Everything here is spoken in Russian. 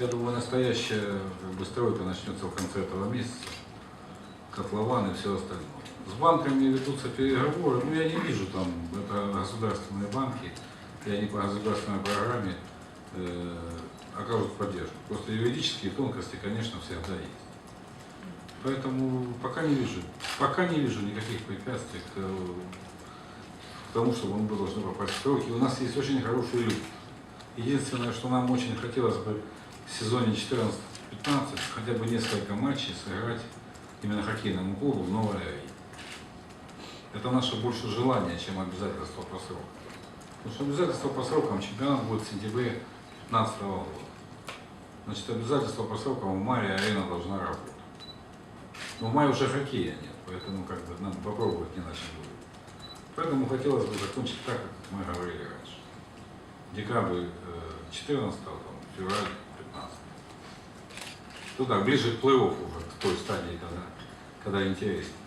Я думаю, настоящая как бы, стройка начнется в конце этого месяца. Котлован и все остальное. С банками ведутся переговоры, ну я не вижу там, это государственные банки, и они по государственной программе э, окажут поддержку. Просто юридические тонкости, конечно, всегда есть. Поэтому пока не вижу, пока не вижу никаких препятствий к, э, к тому, чтобы мы должны попасть в сроки. У нас есть очень хороший люк. Единственное, что нам очень хотелось бы в сезоне 14-15 хотя бы несколько матчей сыграть именно хоккейному клубу в Новой Аре. Это наше больше желание, чем обязательство по срокам. Потому что обязательство по срокам чемпионат будет в сентябре 2015 года. Значит, обязательство по срокам в мае арена должна работать. Но в мае уже хоккея нет, поэтому как бы нам попробовать не на чем будет. Поэтому хотелось бы закончить так, как мы говорили раньше. Декабрь э, 14 там, февраль 15 Туда, ближе к плей-оффу к той стадии, когда, когда интереснее.